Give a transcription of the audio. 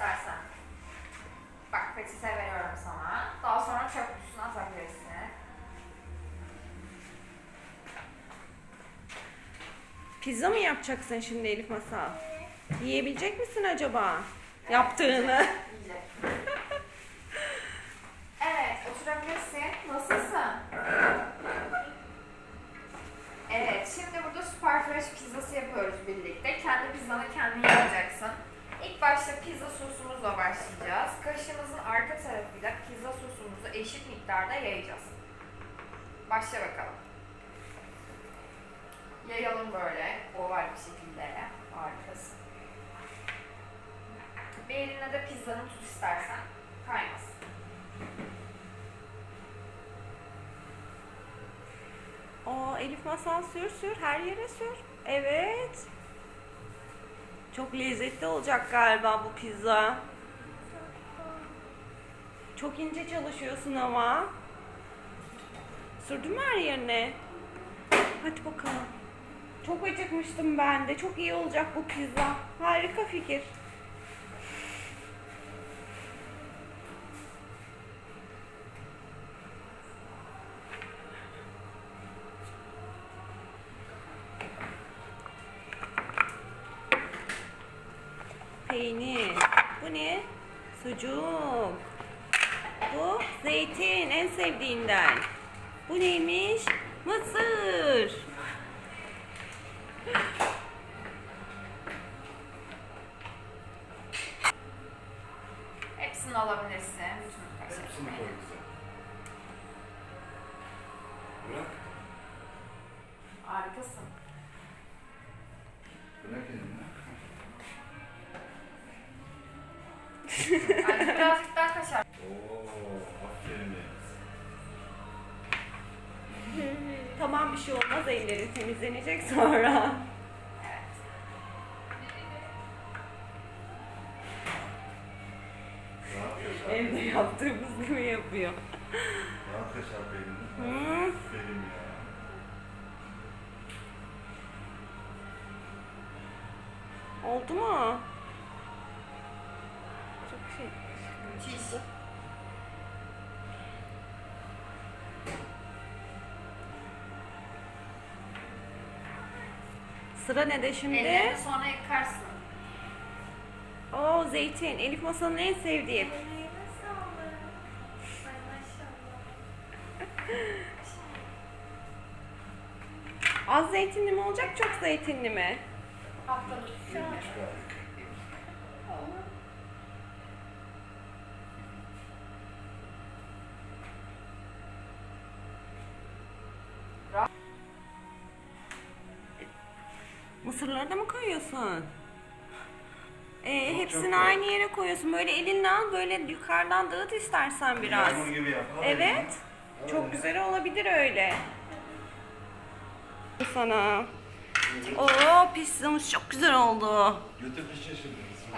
istersen. Bak peçete veriyorum sana. Daha sonra çöp kutusuna atabilirsin. Pizza mı yapacaksın şimdi Elif Masal? Yiyebilecek misin acaba? Yaptığını. Yiyecek. Başlayacağız. Kaşığımızın arka tarafıyla pizza sosumuzu eşit miktarda yayacağız. Başla bakalım. Yayalım böyle oval bir şekilde. Harikasın. Bir eline de pizzanı tut istersen. Kaymasın. Aa Elif Masal sür sür her yere sür. Evet. Çok lezzetli olacak galiba bu pizza. Çok ince çalışıyorsun ama. Sürdün mü her yerine? Hadi bakalım. Çok acıkmıştım ben de. Çok iyi olacak bu pizza. Harika fikir. Peynir. Bu ne? Sucuk. Bu zeytin en sevdiğinden. Bu neymiş? Mısır. Hepsini alabilirsin. Bütün. Hepsini koy bize. Bırak. Harikasın. Bırak. Bence birazcık daha kaşar. Oo, Bir şey olmaz ellerin temizlenecek sonra. Evde yaptığımız gibi yapıyor. Rahat yaşa benim. Hı. Aferin ya. Oldu mu? Çok şey. Müthiş. Sıra ne de şimdi? Ellerini sonra yıkarsın. Oo zeytin. Elif Masal'ın en sevdiği. Az zeytinli mi olacak, çok zeytinli mi? Haftalık. Mısırları da mı koyuyorsun? Ee, hepsini çok aynı yere koyuyorsun. Böyle elinle al, böyle yukarıdan dağıt istersen biraz. Maymun gibi yap. Al Evet. elini. Çok güzel olabilir öyle. Sana. Oo pizzamız çok güzel oldu. Götür şimdi. Şimdi